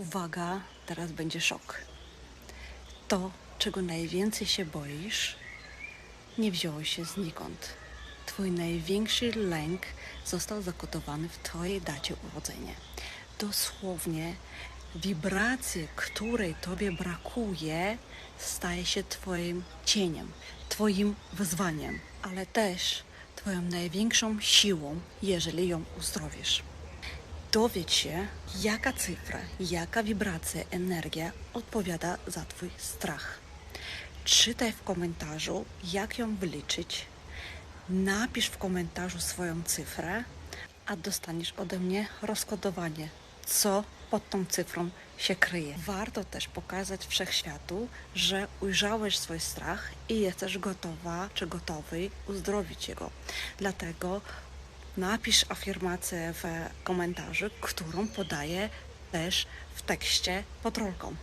Uwaga, teraz będzie szok. To, czego najwięcej się boisz, nie wzięło się znikąd. Twój największy lęk został zakotowany w Twojej dacie urodzenia. Dosłownie wibracje, której Tobie brakuje, staje się Twoim cieniem, Twoim wyzwaniem, ale też Twoją największą siłą, jeżeli ją uzdrowisz. Dowiedz się, jaka cyfra, jaka wibracja, energia odpowiada za Twój strach. Czytaj w komentarzu, jak ją wyliczyć. Napisz w komentarzu swoją cyfrę, a dostaniesz ode mnie rozkodowanie, co pod tą cyfrą się kryje. Warto też pokazać wszechświatu, że ujrzałeś swój strach i jesteś gotowa czy gotowy uzdrowić jego. Dlatego napisz afirmację w komentarzu, którą podaję też w tekście pod rolką.